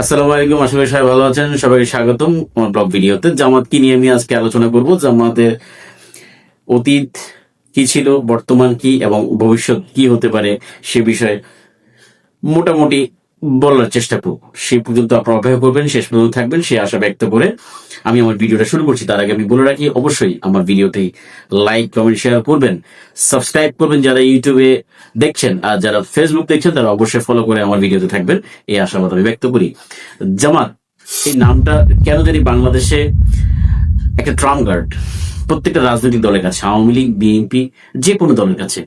আসসালামু আলাইকুম, আশা সবাই ভালো আছেন। সবাইকে স্বাগতম আমার ব্লগ ভিডিওতে। জামাত কি নিয়ে আমি আজকে আলোচনা করব? জামাতের অতীত কি ছিল, বর্তমান কি এবং ভবিষ্যৎ কি হতে পারে সে বিষয়ে মোটামুটি বলার চেষ্টা করব। সে পর্যন্ত আপনারা অপেক্ষা করবেন, শেষ পর্যন্ত থাকবেন, সে আশা ব্যক্ত করে আমি আমার ভিডিওটা শুরু করছি। তার আগে আমি বলে রাখি, অবশ্যই আমার ভিডিওতে লাইক কমেন্ট শেয়ার করবেন সাবস্ক্রাইব করবেন যারা ইউটিউবে দেখছেন, আর যারা ফেসবুক দেখছেন, তারা অবশ্যই ফলো করে আমার ভিডিওতে থাকবেন। এই আশাবাদ আমি ব্যক্ত করি। জামাত, এই নামটা কেন জানি বাংলাদেশে একটা ট্রাম গার্ড, প্রত্যেকটা রাজনৈতিক দলের কাছে, আওয়ামী লীগ, বিএনপি, যে কোনো দলের কাছে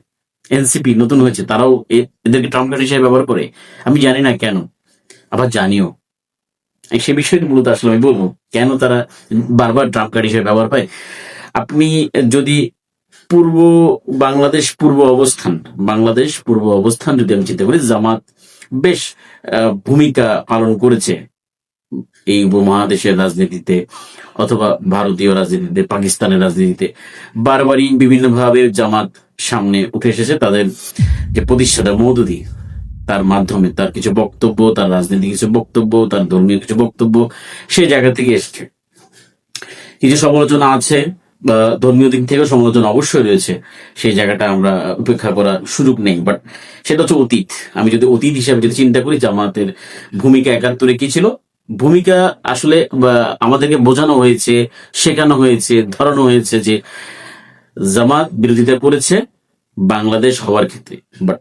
এনসিপি নতুন হয়েছে, তারাও এদেরকে ট্রাম কার্ড হিসেবে ব্যবহার করে। আমি জানি না কেন, আবার জানিও। সে বিষয়টি মূলত আসলে আমি বলব, কেন তারা বারবার ট্রাম্প কার্ড হিসেবে ব্যবহার পায়? আপনি যদি পূর্ব বাংলাদেশ পূর্ব অবস্থান, বাংলাদেশ পূর্ব অবস্থান যদি আমি চিন্তা করি, জামাত বেশ ভূমিকা পালন করেছে। এই উপমহাদেশের রাজনীতিতে অথবা ভারতীয় রাজনীতিতে, পাকিস্তানের রাজনীতিতে বারবারই বিভিন্নভাবে জামাত সামনে উঠে এসেছে। তাদের যে প্রতিষ্ঠাতা মৌদুদি, তার মাধ্যমে তার কিছু বক্তব্য, তার রাজনৈতিক কিছু বক্তব্য, তার ধর্মীয় কিছু বক্তব্য সেই জায়গা থেকে এসছে। কিছু সমালোচনা আছে ধর্মীয় দিক থেকে সমালোচনা অবশ্যই রয়েছে, সেই জায়গাটা আমরা উপেক্ষা করার সুযোগ নেই। বাট সেটা হচ্ছে অতীত। আমি যদি অতীত হিসাবে যদি চিন্তা করি, জামাতের ভূমিকা একাত্তরে কি ছিল? ভূমিকা আসলে আমাদেরকে বোঝানো হয়েছে, শেখানো হয়েছে, ধরানো হয়েছে যে জামাত বিরোধিতা করেছে বাংলাদেশ হওয়ার ক্ষেত্রে।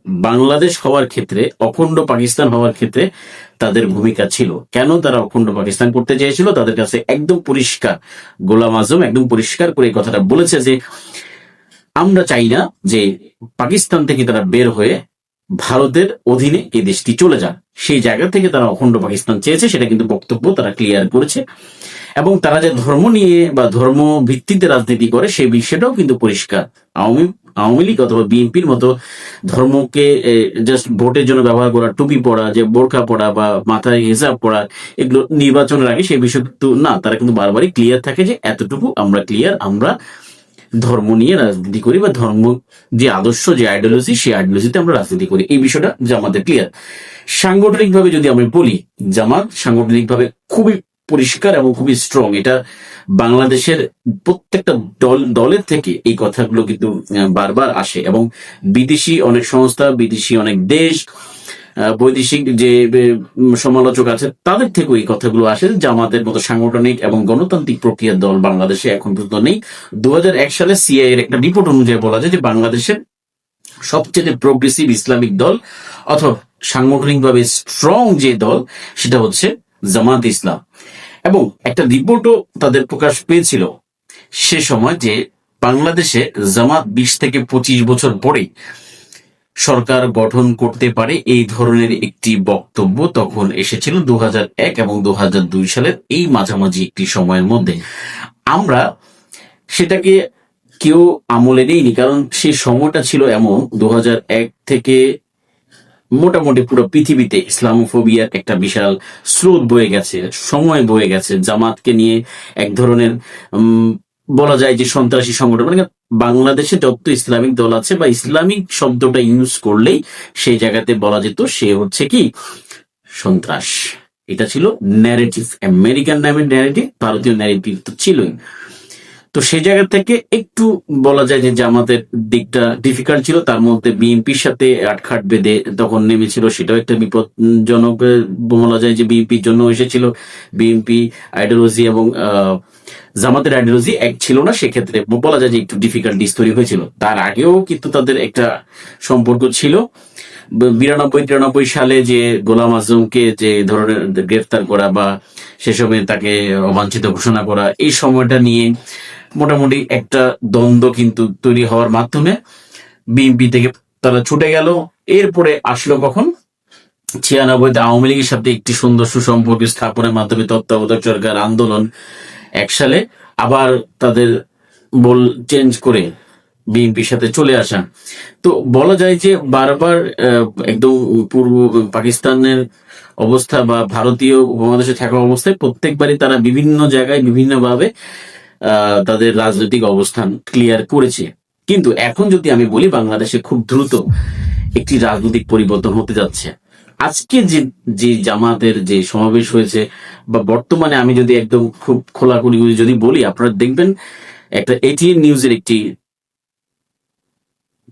বাংলাদেশ হওয়ার ক্ষেত্রে, অখণ্ড পাকিস্তান হওয়ার ক্ষেত্রে তাদের ভূমিকা ছিল। কেন তারা অখণ্ড পাকিস্তান করতে চেয়েছিল? তাদের কাছে একদম পরিষ্কার, গোলাম আজম একদম পরিষ্কার করে কথাটা বলেছে যে, আমরা চাই না যে পাকিস্তান থেকে তারা বের হয়ে ভারতের অধীনে এই দেশটি চলে যান। সেই জায়গা থেকে তারা অখণ্ড পাকিস্তান চেয়েছে, সেটা কিন্তু বক্তব্য, তারা ক্লিয়ার করেছে। এবং তারা যে ধর্ম নিয়ে বা ধর্ম ভিত্তিতে রাজনীতি করে, সেই বিষয়টাও কিন্তু পরিষ্কার। আওয়ামী আওয়ামী লীগ অথবা বিএনপির মতো ধর্মকে জাস্ট ভোটের জন্য ব্যবহার করা, টুপি পরা, যে বোরখা পরা বা মাথায় হিসাব পরা, এগুলো নির্বাচনের আগে সেই বিষয় না, তারা কিন্তু বারবারই ক্লিয়ার থাকে যে এতটুকু আমরা ক্লিয়ার আমরা ধর্ম নিয়ে রাজনীতি করি বা ধর্ম যে আদর্শ, যে আইডিওলজি সেই আইডিওলজিতে আমরা রাজনীতি করি। এই বিষয়টা জামাতে ক্লিয়ার সাংগঠনিকভাবে যদি আমি বলি, জামাত সাংগঠনিকভাবে খুবই পরিষ্কার এবং খুবই স্ট্রং এটা বাংলাদেশের প্রত্যেকটা দল, দলের থেকে এই কথাগুলো কিন্তু বারবার আসে এবং বিদেশি অনেক সংস্থা, বিদেশি অনেক দেশ বৈদেশিক যে সমালোচক আছে, তাদের থেকেও এই কথাগুলো আসে জামাতের মতো সাংগঠনিক এবং গণতান্ত্রিক প্রক্রিয়ার দল বাংলাদেশে এখন পর্যন্ত নেই। দু সালে সিআই এর একটা রিপোর্ট অনুযায়ী বলা যায় যে বাংলাদেশের সবচেয়ে প্রোগ্রেসিভ ইসলামিক দল অথবা সাংগঠনিকভাবে স্ট্রং যে দল, সেটা হচ্ছে জামাত ইসলাম। এবং একটা রিপোর্টও তাদের প্রকাশ পেয়েছিল সে সময় যে বাংলাদেশে জামাত বিশ থেকে পঁচিশ বছর পরে সরকার গঠন করতে পারে এই ধরনের একটি বক্তব্য তখন এসেছিল দু এবং দু সালের এই মাঝামাঝি একটি সময়ের মধ্যে। আমরা সেটাকে কেউ আমলে নেইনি, কারণ সে সময়টা ছিল এমন দু থেকে মোটামুটি পুরো পৃথিবীতে ইসলামোফোবিয়ার একটা বিশাল স্রোত বয়ে গেছে, সময় বয়ে গেছে। জামাতকে নিয়ে এক ধরনের বলা যায় যে সন্ত্রাসী সংগঠন মানে বাংলাদেশে যত ইসলামিক দল আছে বা ইসলামিক শব্দটা ইউজ করলেই সেই জায়গাতে বলা যেত সে হচ্ছে কি? সন্ত্রাস। এটা ছিল ন্যারেটিভ আমেরিকান নামের ন্যারেটিভ ভারতীয় ন্যারেটিভ তো ছিলই। তো সেই জায়গা থেকে একটু বলা যায় যে জামাতের দিকটা ডিফিকাল্ট ছিল। তার মধ্যে বিএনপির সাথে আটখাট বেঁধে তখন নেমেছিল, সেটাও একটা বিপদজনক বলা যায় যে বিএনপির জন্য এসেছিল। বিএনপি আইডিওলজি এবং জামাতের আইডিওলজি এক ছিল না, সেক্ষেত্রে বলা যায় যে একটু ডিফিকাল্টিস তৈরি হয়েছিল। তার আগেও কিন্তু তাদের একটা সম্পর্ক ছিল। বিরানব্বই, তিরানব্বই সালে যে গোলাম আজমকে যে ধরনের গ্রেফতার করা বা সে সময় তাকে অবাঞ্ছিত ঘোষণা করা, এই সময়টা নিয়ে মোটামুটি একটা দ্বন্দ্ব কিন্তু তৈরি হওয়ার মাধ্যমে বিএনপি থেকে তারা ছুটে গেল। এরপরে আসলো কখন? ছিয়ানব্বইতে আওয়ামী লীগের সাথে একটি সুন্দর সুসম্পর্ক স্থাপনের মাধ্যমে তত্ত্বাবধায়ক সরকার আন্দোলন এক সালে আবার তাদের বল চেঞ্জ করে বিএনপির সাথে চলে আসা। তো বলা যায় যে বারবার একদম পূর্ব পাকিস্তানের অবস্থা বা ভারতীয় উপমহাদেশে থাকা অবস্থায় প্রত্যেকবারই তারা বিভিন্ন জায়গায় বিভিন্নভাবে তাদের রাজনৈতিক অবস্থান ক্লিয়ার করেছে। কিন্তু এখন যদি আমি বলি, বাংলাদেশে খুব দ্রুত একটি রাজনৈতিক পরিবর্তন হতে যাচ্ছে। আজকে যে যে জামাতের যে সমাবেশ হয়েছে, বা বর্তমানে আমি যদি একদম খুব খোলাখুলি যদি বলি, আপনারা দেখবেন একটা এটিএন নিউজের একটি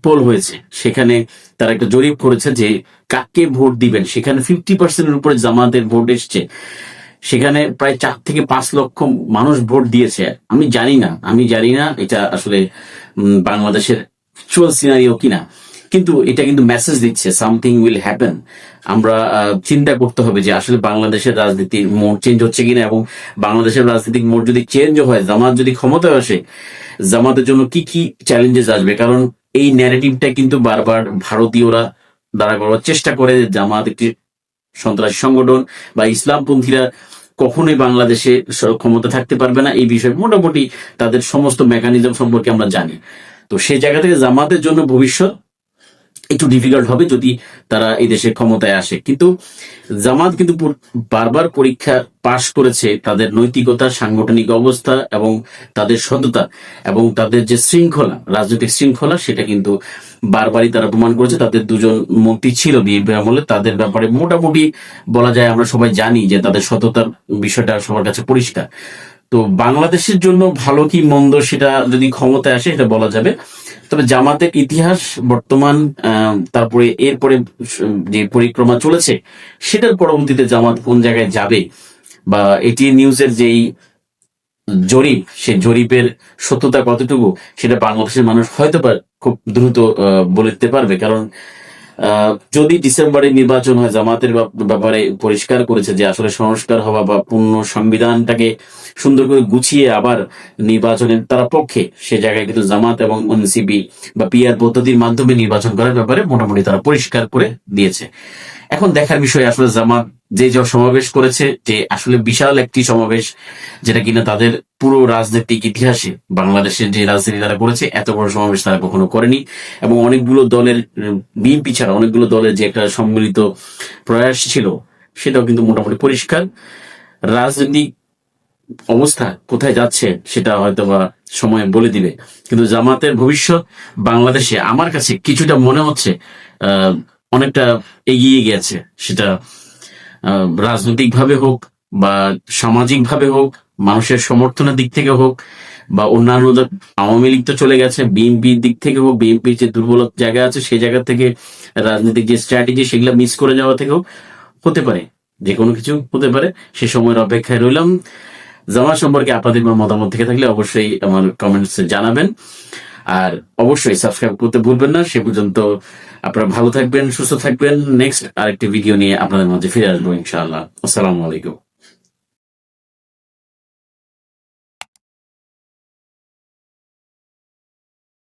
পোল হয়েছে। সেখানে তারা একটা জরিপ করেছে যে কাকে ভোট দিবেন? সেখানে ফিফটি পার্সেন্টের উপরে জামাতের ভোট এসছে। সেখানে প্রায় চার থেকে পাঁচ লক্ষ মানুষ ভোট দিয়েছে। আমি জানি না, আমি জানি না এটা আসলে বাংলাদেশের অ্যাকচুয়াল সিনারিও কিনা। কিন্তু এটা কিন্তু মেসেজ দিচ্ছে সামথিং উইল হ্যাপেন আমরা চিন্তা করতে হবে যে আসলে বাংলাদেশের রাজনীতির মোড় চেঞ্জ হচ্ছে কিনা এবং বাংলাদেশের রাজনৈতিক মোড় যদি চেঞ্জ হয়, জামাত যদি ক্ষমতায় আসে, জামাতের জন্য কি কি চ্যালেঞ্জেস আসবে? কারণ এই ন্যারেটিভটা কিন্তু বারবার ভারতীয়রা দ্বারা করার চেষ্টা করে জামাত একটি সন্ত্রাসী সংগঠন বা ইসলামপন্থীরা কখনোই বাংলাদেশে ক্ষমতা থাকতে পারবে না। এই বিষয়ে মোটামুটি তাদের সমস্ত মেকানিজম সম্পর্কে আমরা জানি। তো সেই জায়গা থেকে জামাতের জন্য ভবিষ্যৎ একটু ডিফিকাল্ট হবে যদি তারা এই দেশে ক্ষমতায় আসে। কিন্তু জামাত কিন্তু বারবার পরীক্ষা পাশ করেছে তাদের নৈতিকতা, সাংগঠনিক অবস্থা এবং তাদের সততা এবং তাদের যে শৃঙ্খলা, রাজনৈতিক শৃঙ্খলা, সেটা কিন্তু বারবারই তারা প্রমাণ করেছে। তাদের দুজন মন্ত্রী ছিল বিএনপি আমলে। তাদের ব্যাপারে মোটামুটি বলা যায় আমরা সবাই জানি যে তাদের সততার বিষয়টা সবার কাছে পরিষ্কার। তো বাংলাদেশের জন্য ভালো কি মন্দ সেটা যদি ক্ষমতায় আসে এটা বলা যাবে। তবে জামাতের ইতিহাস বর্তমান তারপরে এরপরে যে পরিক্রমা চলেছে সেটার পরবর্তীতে জামাত কোন জায়গায় যাবে? বা এটি নিউজের যেই জরিপ সে জরিপের সত্যতা কতটুকু সেটা বাংলাদেশের মানুষ হয়তো খুব দ্রুত আহ, বলে দিতে পারবে। কারণ যদি ডিসেম্বরে নির্বাচন হয়, জামাতের ব্যাপারে পরিষ্কার করেছে যে আসলে সংস্কার হওয়া বা পূর্ণ সংবিধানটাকে সুন্দর করে গুছিয়ে আবার নির্বাচনের তারা পক্ষে সে জায়গায় কিন্তু জামাত এবং এনসিপি বা পিআর পদ্ধতির মাধ্যমে নির্বাচন করার ব্যাপারে মোটামুটি তারা পরিষ্কার করে দিয়েছে। এখন দেখার বিষয় আসলে জামাত যে যে সমাবেশ করেছে, যে আসলে বিশাল একটি সমাবেশ, যেটা কিনা তাদের পুরো রাজনৈতিক ইতিহাসে বাংলাদেশের যে রাজনীতি তারা করেছে, এত বড় সমাবেশ তারা কখনো করেনি। এবং অনেকগুলো দলের বিএনপি ছাড়া অনেকগুলো দলের যে একটা সম্মিলিত প্রয়াস ছিল, সেটাও কিন্তু মোটামুটি পরিষ্কার। রাজনৈতিক অবস্থা কোথায় যাচ্ছে, সেটা হয়তো বা সময় বলে দিবে। কিন্তু জামাতের ভবিষ্যৎ বাংলাদেশে, আমার কাছে কিছুটা মনে হচ্ছে অনেকটা এগিয়ে গেছে। সেটা রাজনৈতিকভাবে হোক বা সামাজিকভাবে হোক, মানুষের সমর্থনের দিক থেকে হোক, বা অন্যান্য আওয়ামী লীগ তো চলে গেছে, বিএনপির দিক থেকে হোক বিএনপির যে দুর্বল জায়গা আছে সেই জায়গা থেকে রাজনৈতিক যে স্ট্র্যাটেজি সেগুলো মিস করে যাওয়া থেকেও হতে পারে। যে কোনো কিছু হতে পারে। সে সময়ের অপেক্ষায় রইলাম। জামা সম্পর্কে আপনাদের মতামত থেকে থাকলে অবশ্যই আমার কমেন্টস জানাবেন। আর অবশ্যই সাবস্ক্রাইব করতে ভুলবেন না। সে পর্যন্ত আপনারা ভালো থাকবেন, সুস্থ থাকবেন। নেক্সট আরেকটি ভিডিও নিয়ে আপনাদের মাঝে ফিরে আসব ইনশাআল্লাহ। আসসালামু আলাইকুম।